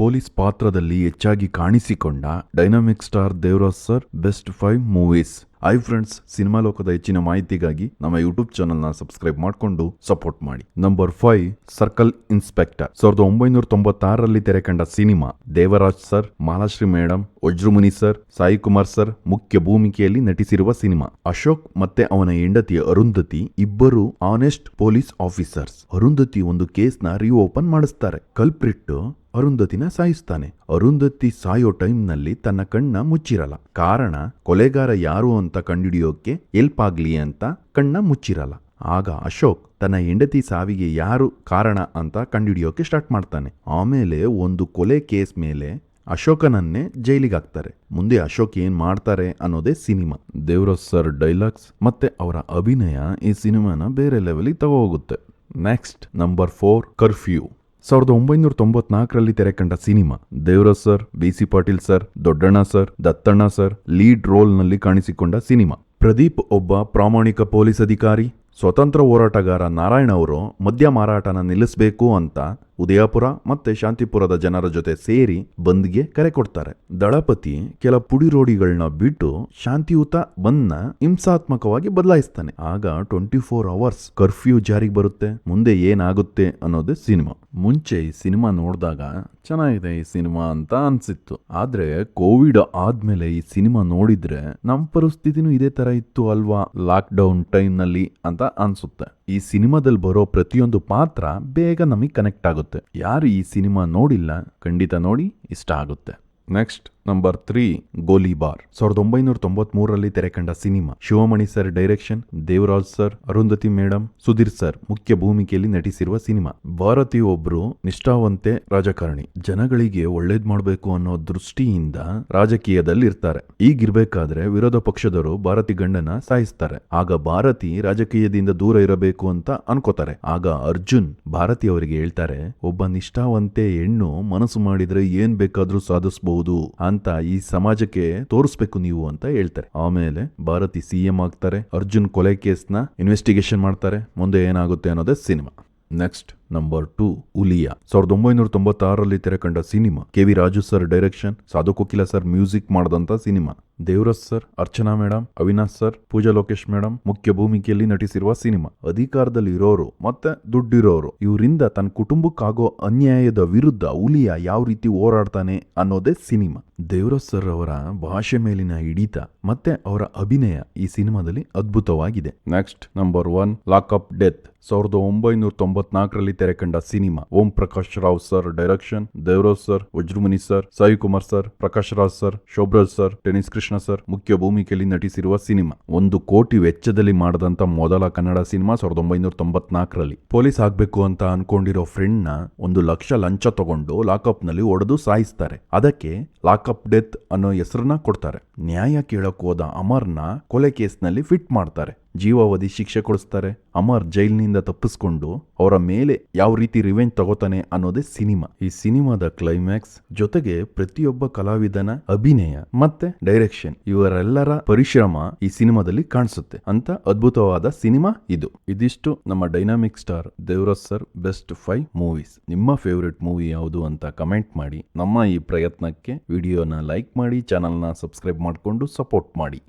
Police ಪಾತ್ರದಲ್ಲಿ ಹೆಚ್ಚಾಗಿ ಕಾಣಿಸಿಕೊಂಡ dynamic star Devaraj sir, best five movies. Hi friends, cinema ಲೋಕದ ಹೆಚ್ಚಿನ ಮಾಹಿತಿಗಾಗಿ ನಮ್ಮ ಯೂಟ್ಯೂಬ್ ಚಾನಲ್ನ ಸಬ್ಸ್ಕ್ರೈಬ್ ಮಾಡಿಕೊಂಡು ಸಪೋರ್ಟ್ ಮಾಡಿ. Number five, circle inspector. ಸಾವಿರದ ಒಂಬೈನೂರ ತೊಂಬತ್ತಾರರಲ್ಲಿ ತೆರೆ ಕಂಡ cinema, Devaraj sir, Malashri madam Vajramuni sir, Sai Kumar sir ಮುಖ್ಯ ಭೂಮಿಕೆಯಲ್ಲಿ ನಟಿಸಿರುವ ಸಿನಿಮಾ. ಅಶೋಕ್ ಮತ್ತೆ ಅವನ ಹೆಂಡತಿ ಅರುಂಧತಿ ಇಬ್ಬರು ಆನೆಸ್ಟ್ ಪೊಲೀಸ್ ಆಫೀಸರ್ಸ್ ಅರುಂಧತಿ ಒಂದು ಕೇಸ್ನ ರೀಓಪನ್ ಮಾಡಿಸ್ತಾರೆ. ಕಲ್ಪ್ರಿಟ್ ಅರುಂಧತಿನ ಸಾಯಿಸ್ತಾನೆ. ಅರುಂಧತಿ ಸಾಯೋ ಟೈಮ್ನಲ್ಲಿ ತನ್ನ ಕಣ್ಣ ಮುಚ್ಚಿರಲ್ಲ. ಕಾರಣ, ಕೊಲೆಗಾರ ಯಾರು ಅಂತ ಕಂಡುಹಿಡಿಯೋಕೆ ಎಲ್ಪ್ ಆಗ್ಲಿ ಅಂತ ಕಣ್ಣ ಮುಚ್ಚಿರಲ್ಲ. ಆಗ ಅಶೋಕ್ ತನ್ನ ಹೆಂಡತಿ ಸಾವಿಗೆ ಯಾರು ಕಾರಣ ಅಂತ ಕಂಡುಹಿಡಿಯೋಕೆ ಸ್ಟಾರ್ಟ್ ಮಾಡ್ತಾನೆ. ಆಮೇಲೆ ಒಂದು ಕೊಲೆ ಕೇಸ್ ಮೇಲೆ ಅಶೋಕನನ್ನೇ ಜೈಲಿಗೆ ಹಾಕ್ತಾರೆ. ಮುಂದೆ ಅಶೋಕ್ ಏನ್ ಮಾಡ್ತಾರೆ ಅನ್ನೋದೇ ಸಿನಿಮಾ. ದೇವರಾಜ್ ಸರ್ ಡೈಲಾಗ್ಸ್ ಮತ್ತೆ ಅವರ ಅಭಿನಯ ಈ ಸಿನಿಮಾನ ಬೇರೆ ಲೆವೆಲ್ಲಿ ತಗೋ ಹೋಗುತ್ತೆ ನೆಕ್ಸ್ಟ್ ನಂಬರ್ ಫೋರ್ ಕರ್ಫ್ಯೂ ಸಾವಿರದ ಒಂಬೈನೂರ ತೊಂಬತ್ನಾಲ್ಕರಲ್ಲಿ ತೆರೆ ಕಂಡ cinema, Devaraj sir B C Patil sir, Doddanna sir, Dattanna sir, lead ರೋಲ್ನಲ್ಲಿ ಕಾಣಿಸಿಕೊಂಡ ಸಿನಿಮಾ. ಪ್ರದೀಪ್ ಒಬ್ಬ ಪ್ರಾಮಾಣಿಕ ಪೊಲೀಸ್ ಅಧಿಕಾರಿ, ಸ್ವತಂತ್ರ ಹೋರಾಟಗಾರ ನಾರಾಯಣ ಅವರು ಮದ್ಯ ಮಾರಾಟನ ನಿಲ್ಲಿಸಬೇಕು ಅಂತ ಉದಯಪುರ ಮತ್ತೆ ಶಾಂತಿಪುರದ ಜನರ ಜೊತೆ ಸೇರಿ ಬಂದ್ಗೆ ಕರೆ ಕೊಡ್ತಾರೆ. ದಳಪತಿ ಕೆಲ ಪುಡಿರೋಡಿಗಳನ್ನ ಬಿಟ್ಟು ಶಾಂತಿಯುತ ಬಂದ್ನ ಹಿಂಸಾತ್ಮಕವಾಗಿ ಬದಲಾಯಿಸ್ತಾನೆ. ಆಗ ಟ್ವೆಂಟಿ ಫೋರ್ ಅವರ್ಸ್ ಕರ್ಫ್ಯೂ ಜಾರಿಗೆ ಬರುತ್ತೆ. ಮುಂದೆ ಏನಾಗುತ್ತೆ ಅನ್ನೋದೇ ಸಿನಿಮಾ. ಮುಂಚೆ ಈ ಸಿನಿಮಾ ನೋಡಿದಾಗ ಚೆನ್ನಾಗಿದೆ ಈ ಸಿನಿಮಾ ಅಂತ ಅನ್ಸಿತ್ತು. ಆದ್ರೆ ಕೋವಿಡ್ ಆದ್ಮೇಲೆ ಈ ಸಿನಿಮಾ ನೋಡಿದ್ರೆ ನಮ್ಮ ಪರಿಸ್ಥಿತಿನೂ ಇದೇ ತರ ಇತ್ತು ಅಲ್ವಾ? ಲಾಕ್ ಡೌನ್ ಟೈಮ್ನಲ್ಲಿ ಅಂತ ಅನ್ಸುತ್ತೆ. ಈ ಸಿನಿಮಾದಲ್ಲಿ ಬರೋ ಪ್ರತಿಯೊಂದು ಪಾತ್ರ ಬೇಗ ನಮಗೆ ಕನೆಕ್ಟ್ ಆಗುತ್ತೆ. ಯಾರು ಈ ಸಿನಿಮಾ ನೋಡಿಲ್ಲ ಖಂಡಿತ ನೋಡಿ ಇಷ್ಟ ಆಗುತ್ತೆ. ನೆಕ್ಸ್ಟ್ ನಂಬರ್ ತ್ರೀ ಗೋಲಿಬಾರ್ ಸಾವಿರದ ಒಂಬೈನೂರ ತೊಂಬತ್ ಮೂರರಲ್ಲಿ ತೆರೆ ಕಂಡ cinema. Shivamani sir direction, Devaraj sir, Arundhati madam Sudhir sir ಮುಖ್ಯ ಭೂಮಿಕೆಯಲ್ಲಿ ನಟಿಸಿರುವ ಸಿನಿಮಾ. ಭಾರತಿ ಒಬ್ರು ನಿಷ್ಠಾವಂತೆ ರಾಜಕಾರಣಿ. ಜನಗಳಿಗೆ ಒಳ್ಳೇದ್ ಮಾಡಬೇಕು ಅನ್ನೋ ದೃಷ್ಟಿಯಿಂದ ರಾಜಕೀಯದಲ್ಲಿ ಇರ್ತಾರೆ ಈಗಿರ್ಬೇಕಾದ್ರೆ ವಿರೋಧ ಪಕ್ಷದವರು ಭಾರತಿ ಗಂಡನ ಸಾಯಿಸ್ತಾರೆ. ಆಗ ಭಾರತಿ ರಾಜಕೀಯದಿಂದ ದೂರ ಇರಬೇಕು ಅಂತ ಅನ್ಕೋತಾರೆ. ಆಗ ಅರ್ಜುನ್ ಭಾರತಿ ಅವರಿಗೆ ಹೇಳ್ತಾರೆ, ಒಬ್ಬ ನಿಷ್ಠಾವಂತೆ ಹೆಣ್ಣು ಮನಸ್ಸು ಮಾಡಿದ್ರೆ ಏನ್ ಬೇಕಾದ್ರೂ ಸಾಧಿಸಬಹುದು. ಅಂತ ಈ ಸಮಾಜಕ್ಕೆ ತೋರಿಸ್ಬೇಕು ನೀವು ಅಂತ ಹೇಳ್ತಾರೆ. ಆಮೇಲೆ ಭಾರತಿ ಸಿಎಂ ಆಗ್ತಾರೆ, ಅರ್ಜುನ್ ಕೊಲೆ ಕೇಸ್ನ ಇನ್ವೆಸ್ಟಿಗೇಷನ್ ಮಾಡ್ತಾರೆ, ಮುಂದೆ ಏನಾಗುತ್ತೆ ಅನ್ನೋದೇ cinema next number two Huliya ಸಾವಿರದ ಒಂಬೈನೂರ ತೊಂಬತ್ತಾರರಲ್ಲಿ ತೆರೆ ಕಂಡ cinema. K V Raju sir direction, Sadhu Kokila sir music ಮಾಡಿದಂತ cinema. Devaraj sir, Archana madam Avinash sir, Pooja Lokesh madam ಮುಖ್ಯ ಭೂಮಿಕೆಯಲ್ಲಿ ನಟಿಸಿರುವ ಸಿನಿಮಾ. ಅಧಿಕಾರದಲ್ಲಿ ಇರೋರು, ಮತ್ತೆ ದುಡ್ಡಿರೋರು, ಇವರಿಂದ ತನ್ನ ಕುಟುಂಬಕ್ಕಾಗೋ ಅನ್ಯಾಯದ ವಿರುದ್ಧ ಉಲಿಯಾ ಯಾವ ರೀತಿ ಹೋರಾಡ್ತಾನೆ ಅನ್ನೋದೇ ಸಿನಿಮಾ. ದೇವರಾಜ್ ಸರ್ ಅವರ ಭಾಷೆ ಮೇಲಿನ ಹಿಡಿತ, ಮತ್ತೆ ಅವರ ಅಭಿನಯ ಈ ಸಿನಿಮಾದಲ್ಲಿ ಅದ್ಭುತವಾಗಿದೆ. Next number one lock up death ಸಾವಿರದ ಒಂಬೈನೂರ ತೊಂಬತ್ನಾಲ್ಕರಲ್ಲಿ ತೆರೆ ಕಂಡ cinema. Om Prakash Rao sir, direction. Devaraj sir, Vajramuni sir, Sai Kumar sir, Prakash Raj sir, Shobraj sir, Tennis Krishna sir, ಮುಖ್ಯ ಭೂಮಿಕೆಯಲ್ಲಿ ನಟಿಸಿರುವ ಸಿನಿಮಾ. ಒಂದು ಕೋಟಿ ವೆಚ್ಚದಲ್ಲಿ ಮಾಡದಂತ ಮೊದಲ ಕನ್ನಡ ಸಿನಿಮಾ ಸಾವಿರದ ಒಂಬೈನೂರ ತೊಂಬತ್ನಾಲ್ಕರಲ್ಲಿ. ಪೊಲೀಸ್ ಆಗ್ಬೇಕು ಅಂತ ಅನ್ಕೊಂಡಿರೋ ಫ್ರೆಂಡ್ನ ಒಂದು ಲಕ್ಷ ಲಂಚ ತಗೊಂಡು ಲಾಕಪ್ನಲ್ಲಿ ಒಡೆದು ಸಾಯಿಸ್ತಾರೆ. ಅದಕ್ಕೆ ಲಾಕಪ್ ಡೆತ್ ಅನ್ನೋ ಹೆಸರನ್ನ ಕೊಡ್ತಾರೆ. ನ್ಯಾಯ ಕೇಳಕ್ ಹೋದ ಅಮರ್ನ ಕೊಲೆ ಕೇಸ್ನಲ್ಲಿ ಫಿಟ್ ಮಾಡ್ತಾರೆ. ಜೀವಾವಧಿ ಶಿಕ್ಷೆ ಕೊಡಿಸ್ತಾರೆ. ಅಮರ್ ಜೈಲಿನಿಂದ ತಪ್ಪಿಸ್ಕೊಂಡು ಅವರ ಮೇಲೆ ಯಾವ ರೀತಿ ರಿವೆಂಜ್ ತಗೋತಾನೆ ಅನ್ನೋದೇ ಸಿನಿಮಾ. ಈ ಸಿನಿಮಾದ ಕ್ಲೈಮ್ಯಾಕ್ಸ್ ಜೊತೆಗೆ ಪ್ರತಿಯೊಬ್ಬ ಕಲಾವಿದನ ಅಭಿನಯ ಮತ್ತೆ ಡೈರೆಕ್ಷನ್ ಇವರೆಲ್ಲರ ಪರಿಶ್ರಮ ಈ ಸಿನಿಮಾದಲ್ಲಿ ಕಾಣಿಸುತ್ತೆ. ಅಂತ ಅದ್ಭುತವಾದ ಸಿನಿಮಾ ಇದು. ಇದಿಷ್ಟು ನಮ್ಮ dynamic star Devaraj sir best five movies ನಿಮ್ಮ ಫೇವ್ರೆಟ್ ಮೂವಿ ಯಾವುದು ಅಂತ ಕಮೆಂಟ್ ಮಾಡಿ. ನಮ್ಮ ಈ ಪ್ರಯತ್ನಕ್ಕೆ ವಿಡಿಯೋನ ಲೈಕ್ ಮಾಡಿ ಚಾನಲ್ನ ಸಬ್ಸ್ಕ್ರೈಬ್ ಮಾಡಿಕೊಂಡು ಸಪೋರ್ಟ್ ಮಾಡಿ.